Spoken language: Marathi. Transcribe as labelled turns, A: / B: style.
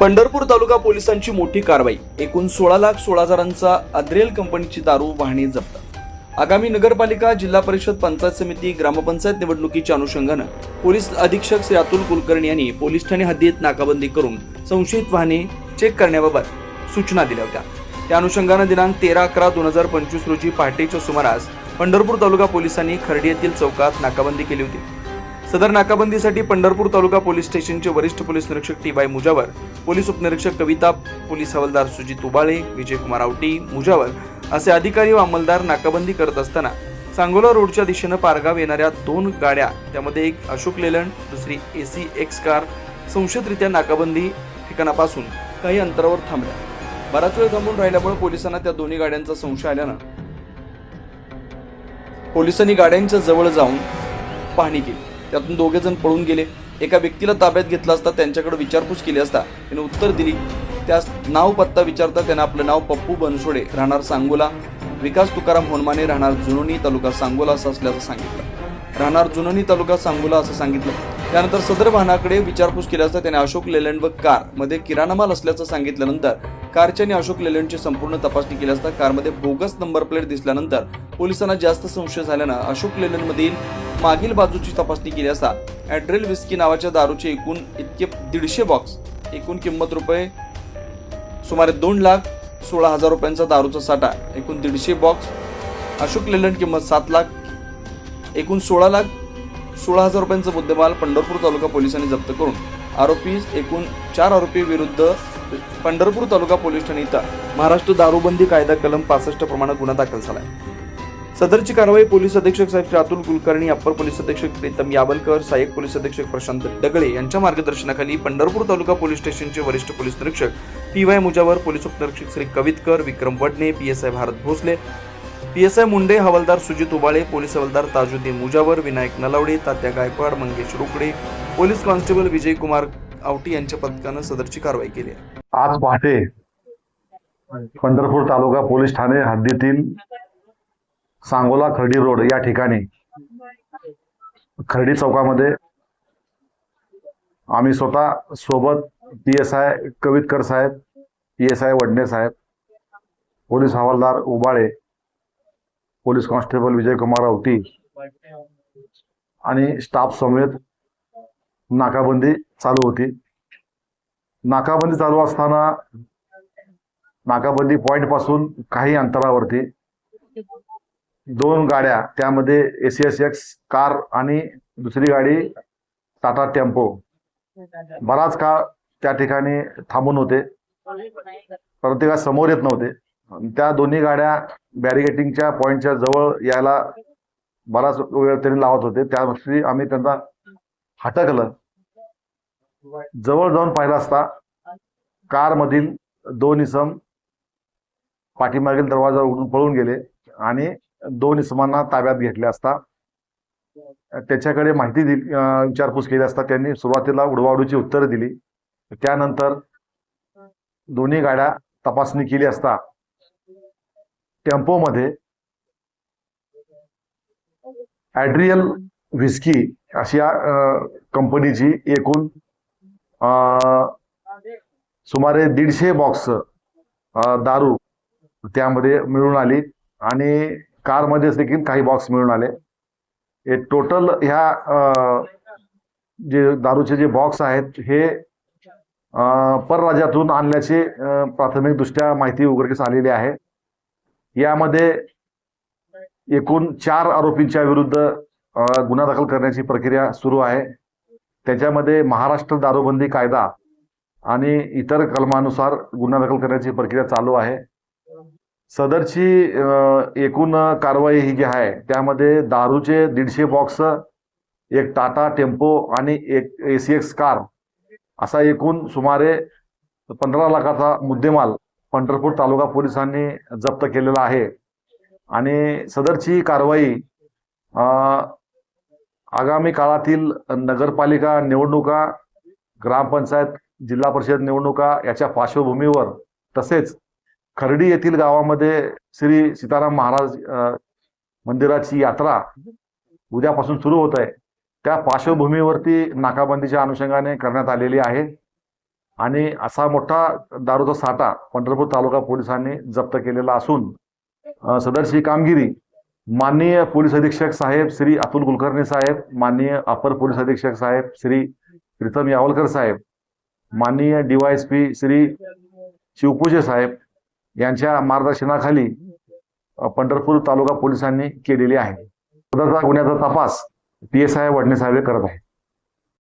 A: पंढरपूर तालुका पोलिसांची मोठी कारवाई. एकूण सोळा लाख सोळा हजारांचा अद्रेल कंपनीची दारू वाहने जप्त. आगामी नगरपालिका जिल्हा परिषद पंचायत समिती ग्रामपंचायत निवडणुकीच्या अनुषंगानं पोलीस अधीक्षक श्री अतुल कुलकर्णी यांनी पोलीस ठाणे हद्दीत नाकाबंदी करून संशयित वाहने चेक करण्याबाबत सूचना दिल्या होत्या. त्या अनुषंगानं दिनांक तेरा अकरा दोन हजार पंचवीस रोजी पहाटेच्या सुमारास पंढरपूर तालुका पोलिसांनी खर्डी येथील चौकात नाकाबंदी केली होती. सदर नाकाबंदीसाठी पंढरपूर तालुका पोलीस स्टेशनचे वरिष्ठ पोलीस निरीक्षक टी वाय मुजावर पोलीस उपनिरीक्षक कविता पोलीस हवालदार सुजित उबाळे विजयकुमार आवटी मुजावर असे अधिकारी व अंमलदार नाकाबंदी करत असताना सांगोला रोडच्या दिशेनं पारगाव येणाऱ्या दोन गाड्या त्यामध्ये एक अशोक लेलंड दुसरी ए सी एक्स कार संशयितरित्या नाकाबंदी ठिकाणापासून काही अंतरावर थांबल्या. बराच वेळ थांबून राहिल्यामुळे पोलिसांना त्या दोन्ही गाड्यांचा संशय आल्यानं पोलिसांनी गाड्यांच्या जवळ जाऊन पाहणी केली. त्यातून दोघे जण पळून गेले. एका व्यक्तीला ताब्यात घेतला असता त्यांच्याकडे विचारपूस केली असता त्याने उत्तर दिली. त्यास नाव पत्ता विचारता त्यानं आपलं नाव पप्पू बनसोडे राहणार सांगोला. विकास तुकाराम होनमाने राहणार जुनोनी तालुका सांगोला असं असल्याचं सांगितलं. राहणार जुनोनी तालुका सांगोला असं सांगितलं. त्यानंतर सदर वाहनाकडे विचारपूस केली असता त्याने अशोक लेलँड व कारमध्ये किराणा माल असल्याचं सांगितल्यानंतर कारच्या आणि अशोक लेलँडची संपूर्ण तपासणी केली असता कारमध्ये बोगस नंबर प्लेट दिसल्यानंतर पोलिसांना जास्त संशय झाल्यानं अशोक लेलंड मधील मागील बाजूची तपासणी केली असता ॲड्रेल विस्की नावाच्या दारूचे एकूण इतके दीडशे बॉक्स एकूण किंमत रुपये सुमारे दोन लाख सोळा हजार रुपयांचा दारूचा साठा एकूण दीडशे बॉक्स. अशोक लेलंड किंमत सात लाख एकूण सोळा लाख सोळा हजार रुपयांचा मुद्देमाल पंढरपूर तालुका पोलिसांनी जप्त करून आरोपी एकूण चार आरोपी विरुद्ध पंढरपूर तालुका पोलीस ठाणे इथं महाराष्ट्र दारूबंदी कायदा कलम पासष्ट प्रमाणात गुन्हा दाखल झाला आहे सदरची कारवाई पोलीस अधीक्षक साहेब रातुल कुलकर्णी अप्पर पोलीस अधीक्षक प्रीतम यावलकर सहाय्यक पोलीस अधीक्षक प्रशांत डगळे यांच्या मार्गदर्शनाखाली पंढरपूर तालुका पोलीस स्टेशनचे वरिष्ठ पोलीस निरीक्षक पी वाय मुजावर पोलीस उपनिरीक्षक Shri Kavitkar Vikram Wadne P S I Bharat Bhosale P S I Munde हवालदार सुजित उबाळे पोलीस हवालदार ताजुद्दीन मुजावर विनायक नलावडे तात्या गायकवाड मंगेश रोकडे पोलीस कॉन्स्टेबल विजय कुमार आवटी यांच्या पथकानं सदरची कारवाई केली
B: आज पहाटे पंढरपूर तालुका पोलीस ठाणे हद्दीतील सांगोला खर्डी रोड या ठिकाणी. खर्डी चौकामध्ये आम्ही स्वतः सोबत पी एस आय कवितकर साहेब पी एस आय वडणे साहेब पोलीस हवालदार उबाळे पोलीस कॉन्स्टेबल विजयकुमार अवती आणि स्टाफ समेत नाकाबंदी चालू होती. नाकाबंदी चालू असताना नाकाबंदी पॉइंटपासून काही अंतरावरती दोन गाड्या त्यामध्ये एसीएस एक्स कार आणि दुसरी गाडी टाटा टेम्पो. बराच काळ त्या ठिकाणी थांबून होते. प्रत्येका समोर येत नव्हते. त्या दोन्ही गाड्या बॅरिगेटिंगच्या पॉईंटच्या जवळ यायला बराच वेळ त्यांनी लावत होते. त्या गोष्टी आम्ही त्यांना हटकलं. जवळ जाऊन पाहिला असता कार मधील दोन इसम पाठीमागील दरवाजा उघडून पळून गेले आणि दोन इसमांना ताब्यात घेतले असता त्याच्याकडे माहिती दिली विचारपूस केली असता त्यांनी सुरुवातीला उडवाडूची उत्तरं दिली. त्यानंतर दोन्ही गाड्या तपासणी केली असता टेम्पोमध्ये ॲड्रियल व्हिस्की अशा कंपनीची एकूण सुमारे दीडशे बॉक्स दारू त्यामध्ये मिळून आली. आणि कारमध्येच देखील काही बॉक्स मिळून आले. हे टोटल ह्या जे दारूचे जे बॉक्स आहेत हे परराज्यातून आणल्याचे प्राथमिकदृष्ट्या माहिती उघडकीस आलेली आहे. यामध्ये एकूण चार आरोपींच्या विरुद्ध गुन्हा दाखल करण्याची प्रक्रिया सुरू आहे. त्याच्यामध्ये महाराष्ट्र दारूबंदी कायदा आणि इतर कलमानुसार गुन्हा दाखल करण्याची प्रक्रिया चालू आहे. सदरची एकूण कारवाई ही जी आहे त्यामध्ये दारूचे दीडशे बॉक्स एक टाटा टेम्पो आणि एक एसी एक्स कार असा एकूण सुमारे पंधरा लाखाचा मुद्देमाल पंढरपूर तालुका पोलिसांनी जप्त केलेला आहे. आणि सदरची कारवाई आगामी काळातील नगरपालिका निवडणुका ग्रामपंचायत जिल्हा परिषद निवडणुका याच्या पार्श्वभूमीवर तसेच खर्डी येथील गावामध्ये श्री सीताराम महाराज मंदिराची यात्रा उद्यापासून सुरू होत आहे. त्या पार्श्वभूमीवरती नाकाबंदीच्या अनुषंगाने करण्यात आलेली आहे आणि असा मोठा दारूचा साठा पंढरपूर तालुका पोलिसांनी जप्त केलेला असून सदरची कामगिरी माननीय पोलीस अधीक्षक साहेब श्री अतुल कुलकर्णी साहेब माननीय अपर पोलीस अधीक्षक साहेब श्री प्रीतम यावलकर साहेब माननीय डीवायएसपी श्री शिवपूजे साहेब यांच्या मार्गदर्शनाखाली पंढरपूर तालुका पोलिसांनी केलेली आहे. गुन्ह्याचा तपास पी एस आय वडणे साहेब करत आहे